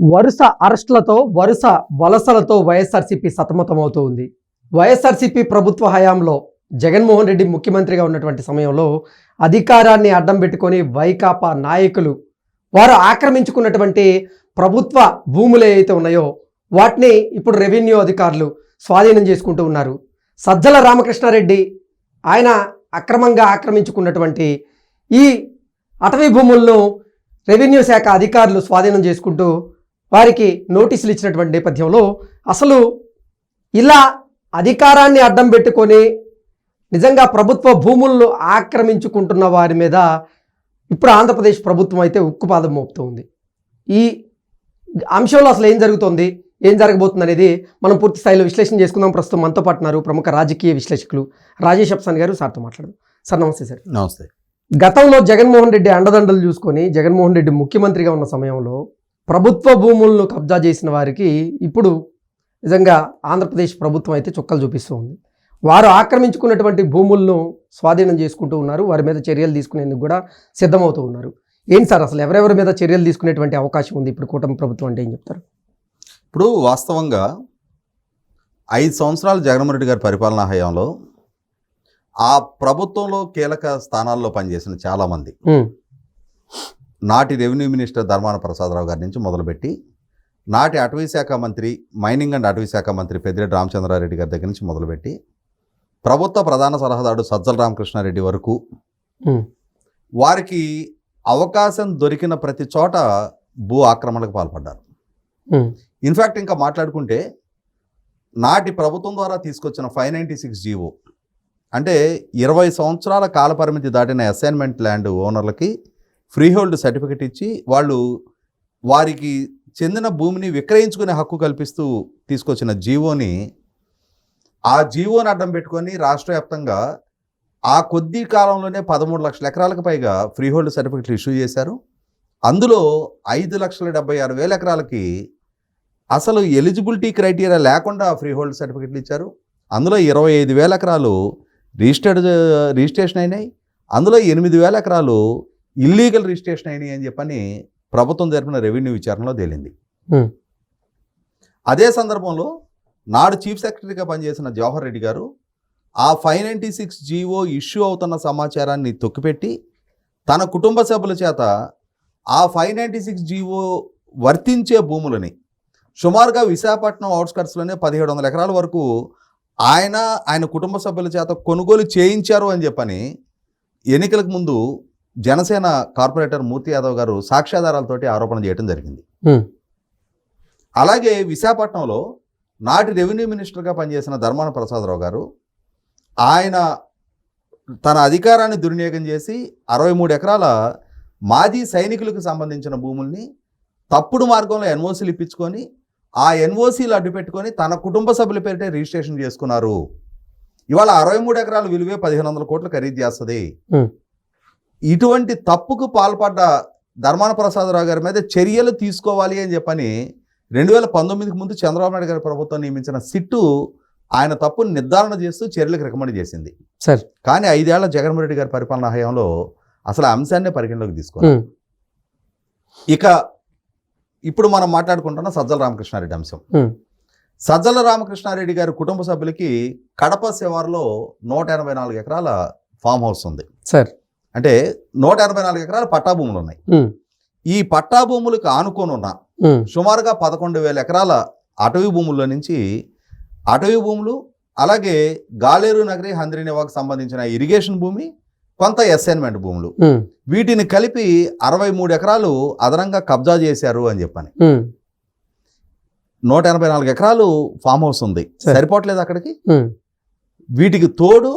వరుస అరెస్టులతో వరుస వలసలతో వైఎస్ఆర్సీపీ సతమతమవుతూ ఉంది వైఎస్ఆర్సీపీ ప్రభుత్వ హయాంలో జగన్మోహన్ రెడ్డి ముఖ్యమంత్రిగా ఉన్నటువంటి సమయంలో అధికారాన్ని అడ్డం పెట్టుకొని వైకాపా నాయకులు వారు ఆక్రమించుకున్నటువంటి ప్రభుత్వ భూములు ఏవైతే ఉన్నాయో వాటిని ఇప్పుడు రెవెన్యూ అధికారులు స్వాధీనం చేసుకుంటూ ఉన్నారు. సజ్జల రామకృష్ణారెడ్డి ఆయన అక్రమంగా ఆక్రమించుకున్నటువంటి ఈ అటవీ భూములను రెవెన్యూ శాఖ అధికారులు స్వాధీనం చేసుకుంటూ వారికి నోటీసులు ఇచ్చినటువంటి నేపథ్యంలో అసలు ఇలా అధికారాన్ని అడ్డం పెట్టుకొని నిజంగా ప్రభుత్వ భూములను ఆక్రమించుకుంటున్న వారి మీద ఇప్పుడు ఆంధ్రప్రదేశ్ ప్రభుత్వం అయితే ఉక్కుపాదం మోపుతోంది. ఈ అంశంలో అసలు ఏం జరుగుతోంది? ఏం జరగబోతుంది అనేది మనం పూర్తి స్థాయిలో విశ్లేషణ చేసుకుందాం. ప్రస్తుతం మనతో పాటు ఉన్నారు ప్రముఖ రాజకీయ విశ్లేషకులు రాజేష్ అప్సాన్ గారు. సార్తో మాట్లాడదాం. సార్ నమస్తే సార్. నమస్తే. గతంలో జగన్మోహన్ రెడ్డి అండదండలు చూసుకొని జగన్మోహన్ రెడ్డి ముఖ్యమంత్రిగా ఉన్న సమయంలో ప్రభుత్వ భూములను కబ్జా చేసిన వారికి ఇప్పుడు నిజంగా ఆంధ్రప్రదేశ్ ప్రభుత్వం అయితే చుక్కలు చూపిస్తూ ఉంది. వారు ఆక్రమించుకున్నటువంటి భూములను స్వాధీనం చేసుకుంటూ ఉన్నారు. వారి మీద చర్యలు తీసుకునేందుకు కూడా సిద్ధమవుతూ ఉన్నారు. ఏంటి సార్ అసలు ఎవరెవరి మీద చర్యలు తీసుకునేటువంటి అవకాశం ఉంది? ఇప్పుడు కూటమి ప్రభుత్వం అంటే ఏం చెప్తారు? ఇప్పుడు వాస్తవంగా ఐదు సంవత్సరాలు జగన్మోహన్ రెడ్డి గారి పరిపాలనా హయాంలో ఆ ప్రభుత్వంలో కీలక స్థానాల్లో పనిచేసిన చాలామంది. నాటి రెవెన్యూ మినిస్టర్ ధర్మాన ప్రసాదరావు గారి నుంచి మొదలుపెట్టి నాటి అటవీ శాఖ మంత్రి మైనింగ్ అండ్ అటవీ శాఖ మంత్రి పెద్దిరెడ్డి రామచంద్రారెడ్డి గారి దగ్గర నుంచి మొదలుపెట్టి ప్రభుత్వ ప్రధాన సలహాదారు సజ్జల రామకృష్ణారెడ్డి వరకు వారికి అవకాశం దొరికిన ప్రతి చోట భూ ఆక్రమణకు పాల్పడ్డారు. ఇన్ఫ్యాక్ట్ ఇంకా మాట్లాడుకుంటే నాటి ప్రభుత్వం ద్వారా తీసుకొచ్చిన ఫైవ్ నైంటీ సిక్స్ జీవో అంటే ఇరవై సంవత్సరాల కాలపరిమితి దాటిన అసైన్మెంట్ ల్యాండ్ ఓనర్లకి ఫ్రీహోల్డ్ సర్టిఫికెట్ ఇచ్చి వాళ్ళు వారికి చెందిన భూమిని విక్రయించుకునే హక్కు కల్పిస్తూ తీసుకొచ్చిన జీవోని ఆ జీవోని అడ్డం పెట్టుకొని రాష్ట్ర వ్యాప్తంగా ఆ కొద్ది కాలంలోనే పదమూడు లక్షల ఎకరాలకు పైగా ఫ్రీహోల్డ్ సర్టిఫికెట్లు ఇష్యూ చేశారు. అందులో ఐదు లక్షల డెబ్బై ఆరు వేల ఎకరాలకి అసలు ఎలిజిబిలిటీ క్రైటీరియా లేకుండా ఫ్రీ హోల్డ్ సర్టిఫికెట్లు ఇచ్చారు. అందులో ఇరవై ఐదు వేల ఎకరాలు రిజిస్టర్డ్ రిజిస్ట్రేషన్ అయినాయి. అందులో ఎనిమిది వేల ఎకరాలు ఇల్లీగల్ రిజిస్ట్రేషన్ అయినాయి అని చెప్పని ప్రభుత్వం జరిపిన రెవెన్యూ విచారణలో తేలింది. అదే సందర్భంలో నాడు చీఫ్ సెక్రటరీగా పనిచేసిన జవహర్ రెడ్డి గారు ఆ five ninety six GO issue అవుతున్న సమాచారాన్ని తొక్కిపెట్టి తన కుటుంబ సభ్యుల చేత ఆ ఫైవ్ నైంటీ సిక్స్ జీవో వర్తించే భూములని సుమారుగా విశాఖపట్నం అవుట్స్కట్స్లోనే పదిహేడు వందల ఎకరాల వరకు ఆయన ఆయన కుటుంబ సభ్యుల చేత కొనుగోలు చేయించారు అని చెప్పని ఎన్నికలకు ముందు జనసేన కార్పొరేటర్ మూర్తి యాదవ్ గారు సాక్ష్యాధారాలతోటి ఆరోపణ చేయడం జరిగింది. అలాగే విశాఖపట్నంలో నాటి రెవెన్యూ మినిస్టర్గా పనిచేసిన ధర్మాన ప్రసాదరావు గారు ఆయన తన అధికారాన్ని దుర్వినియోగం చేసి అరవై మూడు ఎకరాల మాజీ సైనికులకు సంబంధించిన భూముల్ని తప్పుడు మార్గంలో ఎన్ఓసీలు ఇప్పించుకొని ఆ ఎన్ఓసీలు అడ్డు పెట్టుకొని తన కుటుంబ సభ్యుల పేరిటే రిజిస్ట్రేషన్ చేసుకున్నారు. ఇవాళ అరవై మూడు ఎకరాల విలువే పదిహేను వందల కోట్లు ఖరీదు చేస్తుంది. ఇటువంటి తప్పుకు పాల్పడ్డ ధర్మాన ప్రసాదరావు గారి మీద చర్యలు తీసుకోవాలి అని చెప్పని రెండు వేల పంతొమ్మిదికి ముందు చంద్రబాబు నాయుడు గారి ప్రభుత్వం నియమించిన సిట్టు ఆయన తప్పును నిర్ధారణ చేస్తూ చర్యలకు రికమెండ్ చేసింది. సార్. కానీ ఐదేళ్ళ జగన్మోహన్ రెడ్డి గారి పరిపాలనా హయాంలో అసలు అంశాన్నే పరిగణలోకి తీసుకోవాలి ఉమ్, ఇక ఇప్పుడు మనం మాట్లాడుకుంటున్న సజ్జల రామకృష్ణారెడ్డి అంశం. సజ్జల రామకృష్ణారెడ్డి గారి కుటుంబ సభ్యులకి కడప శివారులో నూట ఎనభై నాలుగు ఎకరాల ఫామ్ హౌస్ ఉంది. సార్. అంటే నూట ఎనభై నాలుగు ఎకరాల పట్టా భూములు ఉన్నాయి ఈ పట్టా భూములకు ఆనుకొని ఉన్న సుమారుగా పదకొండు వేల ఎకరాల అటవీ భూముల్లో నుంచి అటవీ భూములు అలాగే గాలేరు నగరి హంద్రీనివాకు సంబంధించిన ఇరిగేషన్ భూమి కొంత అసైన్మెంట్ భూములు. వీటిని కలిపి అరవై మూడు ఎకరాలు అదనంగా కబ్జా చేశారు అని చెప్పని. నూట ఎనభై నాలుగు ఎకరాలు ఫామ్ హౌస్ ఉంది. సరే. సరిపోవట్లేదు అక్కడికి? వీటికి తోడు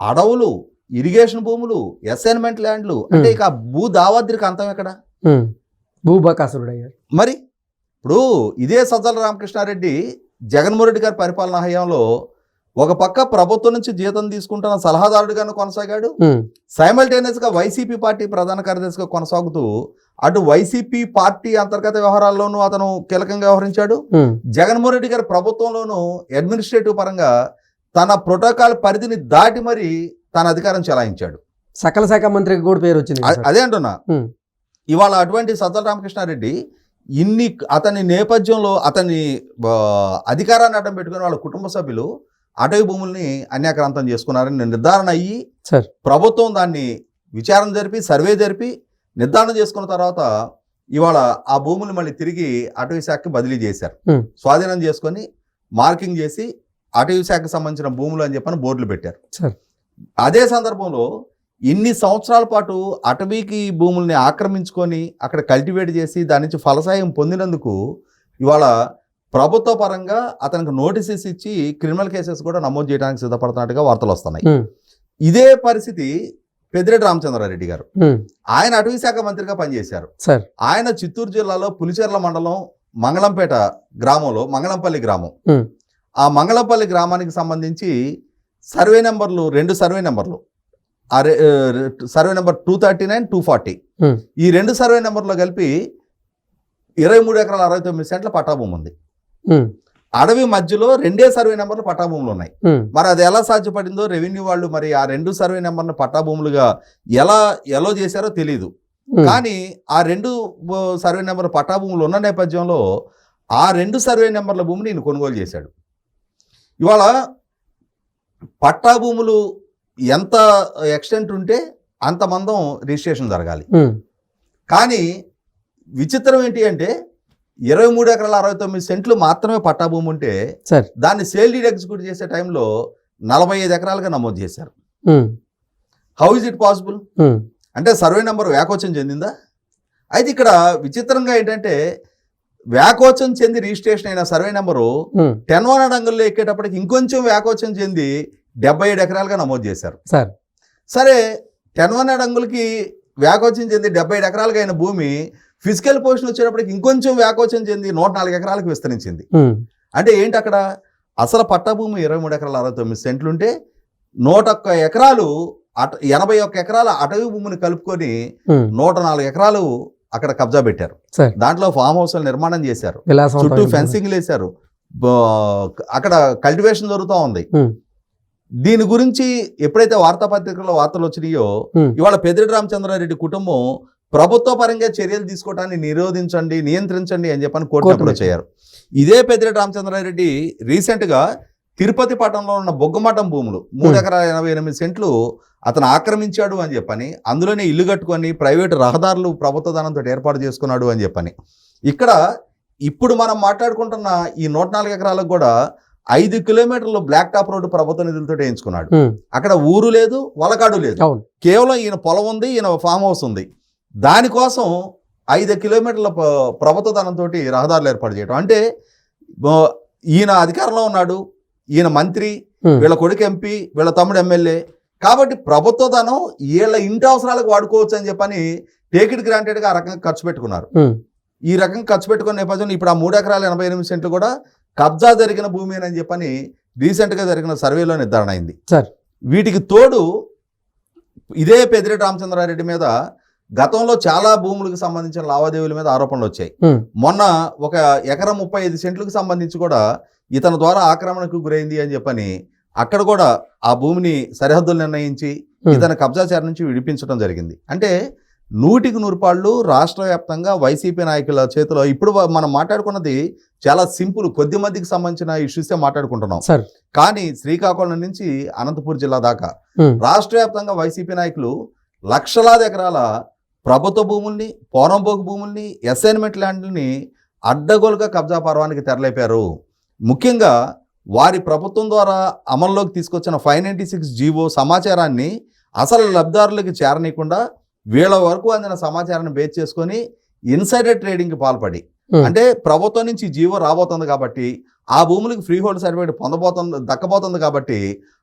అడవులు ఇరిగేషన్ భూములు అసైన్మెంట్ ల్యాండ్లు అంటే. ఇక భూ దావాద్రికి అంతం ఎక్కడ. భూబకాసురుడు అయ్యారు మరి ఇప్పుడు ఇదే సజ్జల రామకృష్ణారెడ్డి జగన్మోహన్ రెడ్డి గారి పరిపాలనా హయాంలో ఒక పక్క ప్రభుత్వం నుంచి జీతం తీసుకుంటున్న సలహాదారుడిగాను కొనసాగాడు. గా వైసీపీ పార్టీ ప్రధాన కార్యదర్శిగా కొనసాగుతూ అటు వైసీపీ పార్టీ అంతర్గత వ్యవహారాల్లోనూ అతను కీలకంగా వ్యవహరించాడు. జగన్మోహన్ రెడ్డి గారి ప్రభుత్వంలోనూ అడ్మినిస్ట్రేటివ్ పరంగా తన ప్రోటోకాల్ పరిధిని దాటి మరి తన అధికారం చెలాయించాడు సకల శాఖ మంత్రికి కూడా పేరు వచ్చింది. అదే అంటున్నా. ఇవాళ అటువంటి సజ్జల రామకృష్ణారెడ్డి ఇన్ని అతని నేపథ్యంలో అతని అధికారాన్ని అడ్డం పెట్టుకుని వాళ్ళ కుటుంబ సభ్యులు అటవీ భూముల్ని అన్యాక్రాంతం చేసుకున్నారని నిర్ధారణ అయ్యి ప్రభుత్వం దాన్ని విచారణ జరిపి సర్వే జరిపి నిర్ధారణ చేసుకున్న తర్వాత ఇవాళ ఆ భూములు మళ్ళీ తిరిగి అటవీ శాఖకి బదిలీ చేశారు. స్వాధీనం చేసుకొని మార్కింగ్ చేసి అటవీ శాఖకు సంబంధించిన భూములు అని చెప్పని బోర్డులు పెట్టారు సార్ అదే సందర్భంలో ఇన్ని సంవత్సరాల పాటు అటవీకి భూముల్ని ఆక్రమించుకొని అక్కడ కల్టివేట్ చేసి దాని నుంచి ఫలసాయం పొందినందుకు ఇవాళ ప్రభుత్వ పరంగా అతనికి నోటీసెస్ ఇచ్చి క్రిమినల్ కేసెస్ కూడా నమోదు చేయడానికి సిద్ధపడుతున్నట్టుగా వార్తలు వస్తున్నాయి. ఇదే పరిస్థితి పెద్దిరెడ్డి రామచంద్రారెడ్డి గారు. ఆయన అటవీ శాఖ మంత్రిగా పనిచేశారు. ఆయన చిత్తూరు జిల్లాలో పులిచెర్ల మండలం మంగళంపేట గ్రామంలో మంగళంపల్లి గ్రామం. ఆ మంగళంపల్లి గ్రామానికి సంబంధించి సర్వే నెంబర్లు రెండు సర్వే నెంబర్లు. Survey number two thirty nine two forty ఈ రెండు సర్వే నెంబర్లో కలిపి ఇరవై మూడు ఎకరాల అరవై తొమ్మిది సెంట్ల పట్టాభూమి ఉంది. అడవి మధ్యలో రెండే సర్వే నెంబర్లు పట్టాభూములు ఉన్నాయి. మరి అది ఎలా సాధ్యపడిందో రెవెన్యూ వాళ్ళు మరి ఆ రెండు సర్వే నెంబర్ను పట్టాభూములుగా ఎలా ఎలా చేశారో తెలియదు కానీ ఆ రెండు సర్వే నెంబర్ పట్టాభూములు ఉన్న నేపథ్యంలో ఆ రెండు సర్వే నెంబర్ల భూమిని ఈయన కొనుగోలు చేశాడు. ఇవాళ పట్టాభూములు ఎంత ఎక్స్టెంట్ ఉంటే అంత మందం రిజిస్ట్రేషన్ జరగాలి. కానీ విచిత్రం ఏంటి అంటే ఇరవై మూడు ఎకరాల అరవై తొమ్మిది సెంట్లు మాత్రమే పట్టాభూమి ఉంటే సార్. దాన్ని సేల్ డీడ్ ఎగ్జిక్యూట్ చేసే టైంలో నలభై ఐదు ఎకరాలుగా నమోదు చేశారు. హౌ ఇస్ ఇట్ పాసిబుల్ అంటే సర్వే నెంబర్ వ్యాకోచం చెందిందా? అయితే ఇక్కడ విచిత్రంగా ఏంటంటే వ్యాకోచం చెంది రిజిస్ట్రేషన్ అయిన సర్వే నెంబరు టెన్ వన్ డంగుల్లో ఎక్కేటప్పటికి ఇంకొంచెం వ్యాకోచం చెంది డెబ్బై ఏడు ఎకరాలుగా నమోదు చేశారు. సార్. సరే టెన్ వన్ డంగులకి వ్యాకోచం చెంది డెబ్బై ఏడు ఎకరాలుగా అయిన భూమి ఫిజికల్ పొజిషన్ వచ్చేటప్పటికి ఇంకొంచెం వ్యాకోచం చెంది నూట నాలుగు ఎకరాలకు విస్తరించింది. అంటే ఏంటి అక్కడ? అసలు పట్టభూమి ఇరవై మూడు ఎకరాల అరవై తొమ్మిది సెంట్లుంటే నూట ఒక్క ఎకరాలు అట ఎనభై ఒక్క ఎకరాల అటవీ భూమిని కలుపుకొని నూట నాలుగు ఎకరాలు అక్కడ కబ్జా పెట్టారు. దాంట్లో ఫామ్ హౌస్లు నిర్మాణం చేశారు. చుట్టూ భూమి. ఫెన్సింగ్లు వేశారు. అక్కడ కల్టివేషన్ జరుగుతూ ఉంది. దీని గురించి ఎప్పుడైతే వార్తాపత్రికల్లో వార్తలు వచ్చినాయో ఇవాళ పెద్దిరెడ్డి రామచంద్రారెడ్డి కుటుంబం ప్రభుత్వ పరంగా చర్యలు తీసుకోవటాన్ని నిరోధించండి నియంత్రించండి అని చెప్పని కోర్టు అప్రోచ్ అయ్యారు ఇదే పెద్దిరెడ్డి రామచంద్రారెడ్డి రీసెంట్గా తిరుపతి పట్టణంలో ఉన్న బొగ్గమఠం భూములు మూడు. ఎకరాల ఎనభై ఎనిమిది సెంట్లు అతను ఆక్రమించాడు అని చెప్పని అందులోనే ఇల్లు కట్టుకొని ప్రైవేటు రహదారులు ప్రభుత్వ ధనంతో ఏర్పాటు చేసుకున్నాడు అని చెప్పని. ఇక్కడ ఇప్పుడు మనం మాట్లాడుకుంటున్న ఈ నూట నాలుగు ఎకరాలకు కూడా ఐదు కిలోమీటర్లు బ్లాక్ టాప్ రోడ్డు ప్రభుత్వ నిధులతో వేయించుకున్నాడు. అక్కడ ఊరు లేదు వలకాడు లేదు. కేవలం ఈయన పొలం ఉంది ఈయన ఫామ్ హౌస్ ఉంది. దానికోసం ఐదు కిలోమీటర్ల ప్రభుత్వ ధనంతో రహదారులు ఏర్పాటు చేయడం అంటే ఈయన అధికారంలో ఉన్నాడు ఈయన మంత్రి వీళ్ళ కొడుకు ఎంపీ వీళ్ళ తమ్ముడు ఎమ్మెల్యే కాబట్టి ప్రభుత్వ ధనం వీళ్ళ ఇంటి అవసరాలకు వాడుకోవచ్చు అని చెప్పని టేక్ ఇట్ గ్రాంటెడ్గా ఆ రకంగా ఖర్చు పెట్టుకున్నారు. ఈ రకంగా ఖర్చు పెట్టుకున్న నేపథ్యంలో ఇప్పుడు ఆ మూడు ఎకరాల ఎనభై ఎనిమిది సెంట్లు కూడా కబ్జా జరిగిన భూమి అని చెప్పని రీసెంట్గా జరిగిన సర్వేలో నిర్ధారణ అయింది. సార్. వీటికి తోడు ఇదే పెదిరెడ్డి రామచంద్రారెడ్డి మీద గతంలో చాలా భూములకు సంబంధించిన లావాదేవీల మీద ఆరోపణలు వచ్చాయి. మొన్న ఒక ఎకరం ముప్పై ఐదు సెంట్లకు సంబంధించి కూడా ఇతని ద్వారా ఆక్రమణకు గురైంది అని చెప్పని అక్కడ కూడా ఆ భూమిని సరిహద్దులు నిర్ణయించి ఇతని కబ్జాచార నుంచి విడిపించడం జరిగింది. అంటే నూటికి నూరు పాళ్ళు రాష్ట్ర వ్యాప్తంగా వైసీపీ నాయకుల చేతిలో ఇప్పుడు మనం మాట్లాడుకున్నది చాలా సింపుల్ కొద్ది మందికి సంబంధించిన ఇష్యూసే మాట్లాడుకుంటున్నాం. కానీ శ్రీకాకుళం నుంచి అనంతపూర్ జిల్లా దాకా రాష్ట్ర వ్యాప్తంగా వైసీపీ నాయకులు లక్షలాది ఎకరాల ప్రభుత్వ భూముల్ని పోరంపోకు భూముల్ని అసైన్మెంట్ ల్యాండ్ని అడ్డగోలుగా కబ్జా పర్వానికి తెరలేపారు. ముఖ్యంగా వారి ప్రభుత్వం ద్వారా అమల్లోకి తీసుకొచ్చిన ఫైవ్ నైంటీ సిక్స్ జీవో సమాచారాన్ని అసలు లబ్ధిదారులకి చేరనీయకుండా వీళ్ళ వరకు అందిన సమాచారాన్ని బేస్ చేసుకొని ఇన్సైడర్ ట్రేడింగ్కి పాల్పడి అంటే ప్రభుత్వం నుంచి జీవో రాబోతుంది కాబట్టి ఆ భూములకు ఫ్రీ హోల్డ్ సర్టిఫికేట్ పొందబోతుంది దక్కబోతుంది కాబట్టి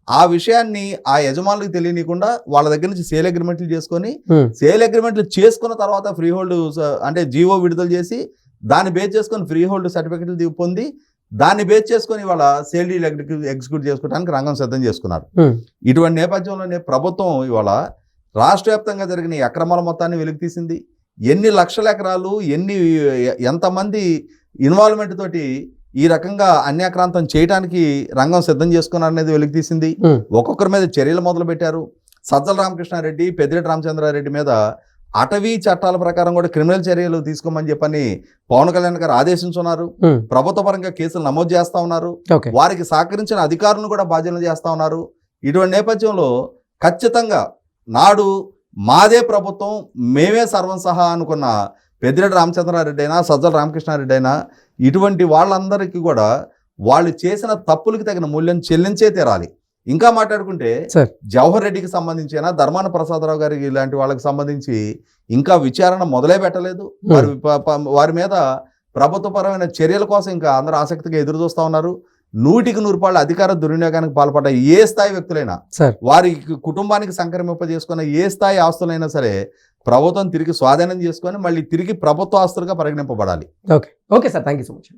ఆ విషయాన్ని ఆ యజమానులకు తెలియనీయకుండా వాళ్ళ దగ్గర నుంచి సేల్ అగ్రిమెంట్లు చేసుకొని సేల్ అగ్రిమెంట్లు చేసుకున్న తర్వాత ఫ్రీ హోల్డ్ అంటే జీవో విడుదల చేసి దాన్ని బేస్ చేసుకొని ఫ్రీ హోల్డ్ సర్టిఫికెట్లు పొంది దాన్ని బేస్ చేసుకొని వాళ్ళ సేల్ డీల్ ఎగ్జిక్యూట్ చేసుకోవడానికి రంగం సిద్ధం చేసుకున్నారు. ఇటువంటి నేపథ్యంలోనే ప్రభుత్వం ఇవాళ రాష్ట్ర వ్యాప్తంగా జరిగిన అక్రమాల మొత్తాన్ని వెలికి తీసింది ఎన్ని లక్షల ఎకరాలు ఎన్ని ఎంతమంది ఇన్వాల్వ్మెంట్ తోటి ఈ రకంగా అన్యాక్రాంతం చేయడానికి రంగం సిద్ధం చేసుకున్నారనేది వెలికి తీసింది. ఒక్కొక్కరి మీద చర్యలు మొదలు పెట్టారు సజ్జల రామకృష్ణారెడ్డి పెద్దిరెడ్డి రామచంద్రారెడ్డి మీద అటవీ చట్టాల ప్రకారం కూడా క్రిమినల్ చర్యలు తీసుకోమని చెప్పని పవన్ కళ్యాణ్ గారు ఆదేశించున్నారు. ప్రభుత్వ పరంగా కేసులు నమోదు చేస్తా ఉన్నారు. వారికి సహకరించిన అధికారులను కూడా బాధ్యతలు చేస్తా ఉన్నారు. ఇటువంటి నేపథ్యంలో ఖచ్చితంగా నాడు మాదే ప్రభుత్వం మేమే సర్వం సహా అనుకున్న పెద్దిరెడ్డి రామచంద్రారెడ్డి అయినా సజ్జల రామకృష్ణారెడ్డి అయినా ఇటువంటి వాళ్ళందరికీ కూడా వాళ్ళు చేసిన తప్పులకి తగిన మూల్యం చెల్లించే తీరాలి. ఇంకా మాట్లాడుకుంటే. జవహర్ రెడ్డికి సంబంధించిన ధర్మాన ప్రసాదరావు గారికి ఇలాంటి వాళ్ళకి సంబంధించి ఇంకా విచారణ మొదలే పెట్టలేదు. వారి ప- ప- వారి మీద ప్రభుత్వపరమైన చర్యల కోసం ఇంకా అందరూ ఆసక్తిగా ఎదురు చూస్తా ఉన్నారు. నూటికి నూరు పాళ్ళ అధికార దుర్వినియోగానికి పాల్పడ్డ ఏ స్థాయి వ్యక్తులైనా సార్. వారి కుటుంబానికి సంక్రమింపజేసుకున్న ఏ స్థాయి ఆస్తులైనా సరే ప్రభుత్వం తిరిగి స్వాధీనం చేసుకొని మళ్ళీ తిరిగి ప్రభుత్వ ఆస్తులుగా పరిగణింపబడాలి. Okay. Okay sir. Thank you so much.